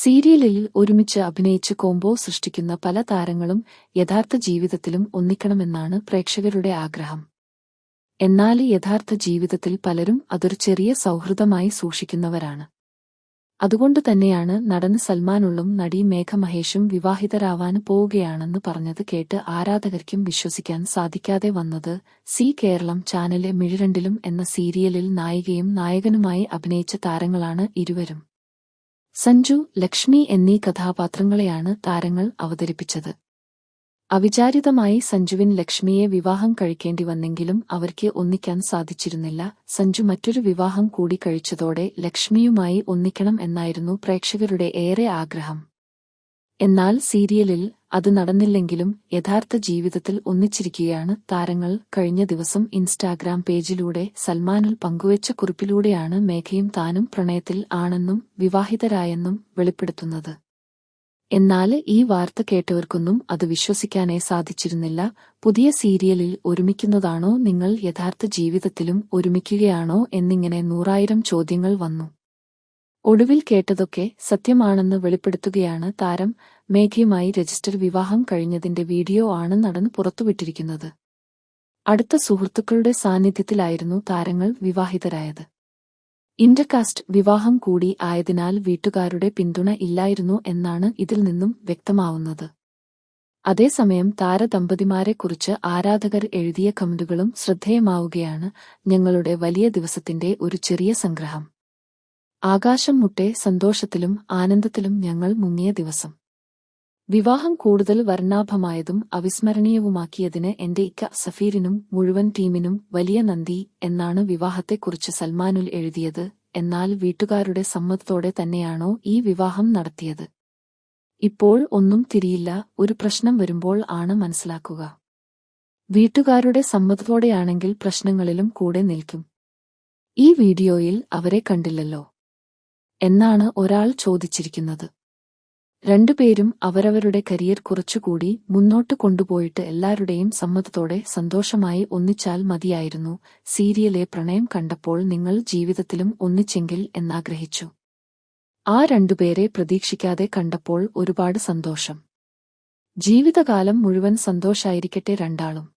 സീരിയലിൽ ഒരുമിച്ച് അഭിനയിച്ച് കോംബോ സൃഷ്ടിക്കുന്ന പല താരങ്ങളും യഥാർത്ഥ ജീവിതത്തിലും ഒന്നിക്കണമെന്നാണ് പ്രേക്ഷകരുടെ ആഗ്രഹം. എന്നാൽ യഥാർത്ഥ ജീവിതത്തിൽ പലരും അതൊരു ചെറിയ സൗഹൃദമായി സൂക്ഷിക്കുന്നവരാണ്. അതുകൊണ്ട് തന്നെയാണ് നടൻ സൽമാനുള്ളും നടി മേഘ മഹേഷും വിവാഹിതരാവാൻ പോവുകയാണെന്ന് പറഞ്ഞത് കേട്ട് ആരാധകർക്കും വിശ്വസിക്കാൻ സാധിക്കാതെ വന്നത് സി കേരളം ചാനലെ മിഴിരണ്ടിലും എന്ന സീരിയലിൽ നായികയും നായകനുമായി അഭിനയിച്ച താരങ്ങളാണ് ഇരുവരും. സഞ്ജു ലക്ഷ്മി എന്നീ കഥാപാത്രങ്ങളെയാണ് താരങ്ങൾ അവതരിപ്പിച്ചത്. അവിചാരിതമായി സഞ്ജുവിൻ ലക്ഷ്മിയെ വിവാഹം കഴിക്കേണ്ടി വന്നെങ്കിലും അവർക്ക് ഒന്നിക്കാൻ സാധിച്ചിരുന്നില്ല. സഞ്ജു മറ്റൊരു വിവാഹം കൂടി കഴിച്ചതോടെ ലക്ഷ്മിയുമായി ഒന്നിക്കണം എന്നായിരുന്നു പ്രേക്ഷകരുടെ ഏറെ ആഗ്രഹം. എന്നാൽ സീരിയലിൽ അത് നടന്നില്ലെങ്കിലും യഥാർത്ഥ ജീവിതത്തിൽ ഒന്നിച്ചിരിക്കുകയാണ് താരങ്ങൾ. കഴിഞ്ഞ ദിവസം ഇൻസ്റ്റാഗ്രാം പേജിലൂടെ സൽമാനിൽ പങ്കുവച്ച കുറിപ്പിലൂടെയാണ് മേഘയും താനും പ്രണയത്തിൽ ആണെന്നും വിവാഹിതരായെന്നും വെളിപ്പെടുത്തുന്നത്. എന്നാൽ ഈ വാർത്ത കേട്ടവർക്കൊന്നും അത് വിശ്വസിക്കാനേ സാധിച്ചിരുന്നില്ല. പുതിയ സീരിയലിൽ ഒരുമിക്കുന്നതാണോ നിങ്ങൾ യഥാർത്ഥ ജീവിതത്തിലും ഒരുമിക്കുകയാണോ എന്നിങ്ങനെ നൂറായിരം ചോദ്യങ്ങൾ വന്നു. ഒടുവിൽ കേട്ടതൊക്കെ സത്യമാണെന്ന് വെളിപ്പെടുത്തുകയാണ് താരം. മേഘയുമായി രജിസ്റ്റർ വിവാഹം കഴിഞ്ഞതിന്റെ വീഡിയോ ആണ് നടൻ പുറത്തുവിട്ടിരിക്കുന്നത്. അടുത്ത സുഹൃത്തുക്കളുടെ സാന്നിധ്യത്തിലായിരുന്നു താരങ്ങൾ വിവാഹിതരായത്. ഇന്റർകാസ്റ്റ് വിവാഹം കൂടി ആയതിനാൽ വീട്ടുകാരുടെ പിന്തുണ ഇല്ലായിരുന്നു എന്നാണ് ഇതിൽ നിന്നും വ്യക്തമാവുന്നത്. അതേസമയം താരദമ്പതിമാരെക്കുറിച്ച് ആരാധകർ എഴുതിയ കമന്റുകളും ശ്രദ്ധേയമാവുകയാണ് ഞങ്ങളുടെ വലിയ ദിവസത്തിന്റെ ഒരു ചെറിയ സംഗ്രഹം. ആകാശം മുട്ടെ സന്തോഷത്തിലും ആനന്ദത്തിലും ഞങ്ങൾ മുങ്ങിയ ദിവസം. വിവാഹം കൂടുതൽ വർണാഭമായതും അവിസ്മരണീയവുമാക്കിയതിന് എന്റെ ഇക്ക സഫീറിനും മുഴുവൻ ടീമിനും വലിയ നന്ദി എന്നാണ് വിവാഹത്തെക്കുറിച്ച് സൽമാനുൽ എഴുതിയത് എന്നാൽ വീട്ടുകാരുടെ സമ്മതത്തോടെ തന്നെയാണോ ഈ വിവാഹം നടത്തിയത്. ഇപ്പോൾ ഒന്നും തിരിയില്ല ഒരു പ്രശ്നം വരുമ്പോൾ ആണ് മനസ്സിലാക്കുക. വീട്ടുകാരുടെ സമ്മതത്തോടെയാണെങ്കിൽ പ്രശ്നങ്ങളിലും കൂടെ നിൽക്കും. ഈ വീഡിയോയിൽ അവരെ കണ്ടില്ലല്ലോ. എന്നാണ് ഒരാൾ ചോദിച്ചിരിക്കുന്നത്. രണ്ടുപേരും അവരവരുടെ കരിയർ കുറച്ചുകൂടി മുന്നോട്ട് കൊണ്ടുപോയിട്ട് എല്ലാവരുടെയും സമ്മതത്തോടെ സന്തോഷമായി ഒന്നിച്ചാൽ മതിയായിരുന്നു. സീരിയലെ പ്രണയം കണ്ടപ്പോൾ നിങ്ങൾ ജീവിതത്തിലും ഒന്നിച്ചെങ്കിൽ എന്നാഗ്രഹിച്ചു. ആ രണ്ടുപേരെ പ്രതീക്ഷിക്കാതെ കണ്ടപ്പോൾ ഒരുപാട് സന്തോഷം. ജീവിതകാലം മുഴുവൻ സന്തോഷായിരിക്കട്ടെ രണ്ടാളും.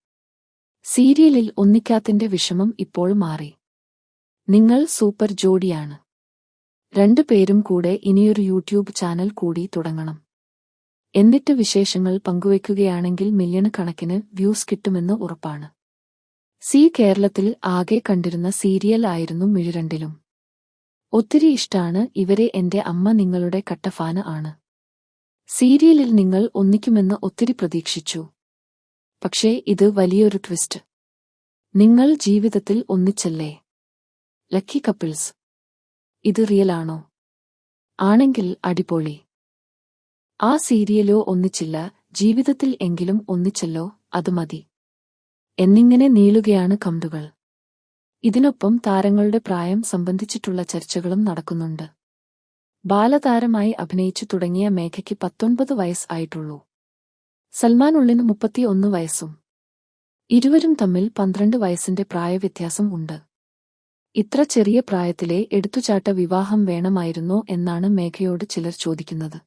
സീരിയലിൽ ഒന്നിക്കാത്തിന്റെ വിഷമം ഇപ്പോൾ മാറി. നിങ്ങൾ സൂപ്പർ ജോഡിയാണ്. രണ്ടു പേരും കൂടെ ഇനിയൊരു യൂട്യൂബ് ചാനൽ കൂടി തുടങ്ങണം. എന്നിട്ട് വിശേഷങ്ങൾ പങ്കുവയ്ക്കുകയാണെങ്കിൽ മില്യൺ കണക്കിന് വ്യൂസ് കിട്ടുമെന്ന് ഉറപ്പാണ്. സി കേരളത്തിൽ ആകെ കണ്ടിരുന്ന സീരിയൽ ആയിരുന്നു മിഴിരണ്ടിലും. ഒത്തിരി ഇഷ്ടാണ് ഇവരെ എന്റെ അമ്മ നിങ്ങളുടെ കട്ടഫാന് ആണ്. സീരിയലിൽ നിങ്ങൾ ഒന്നിക്കുമെന്ന് ഒത്തിരി പ്രതീക്ഷിച്ചു. പക്ഷേ ഇത് വലിയൊരു ട്വിസ്റ്റ് നിങ്ങൾ ജീവിതത്തിൽ ഒന്നിച്ചല്ലേ? ലക്കി കപ്പിൾസ് ഇത് റിയലാണോ? ആണെങ്കിൽ അടിപൊളി. ആ സീരിയലോ ഒന്നിച്ചില്ല ജീവിതത്തിൽ എങ്കിലും ഒന്നിച്ചല്ലോ അത് മതി. എന്നിങ്ങനെ നീളുകയാണ് കമ്പുകൾ. ഇതിനൊപ്പം താരങ്ങളുടെ പ്രായം സംബന്ധിച്ചിട്ടുള്ള ചർച്ചകളും നടക്കുന്നുണ്ട്. ബാലതാരമായി അഭിനയിച്ചു തുടങ്ങിയ മേഘയ്ക്ക് പത്തൊൻപത് വയസ്സ് ആയിട്ടുള്ളൂ. സൽമാൻ ഉള്ളിന് മുപ്പത്തിയൊന്ന് വയസ്സും. ഇരുവരും തമ്മിൽ പന്ത്രണ്ട് വയസ്സിന്റെ പ്രായവ്യത്യാസം ഉണ്ട്. ഇത്ര ചെറിയ പ്രായത്തിലെ എടുത്തുചാട്ട വിവാഹം വേണമായിരുന്നോ എന്നാണ് മേഘയോട് ചിലർ ചോദിക്കുന്നത്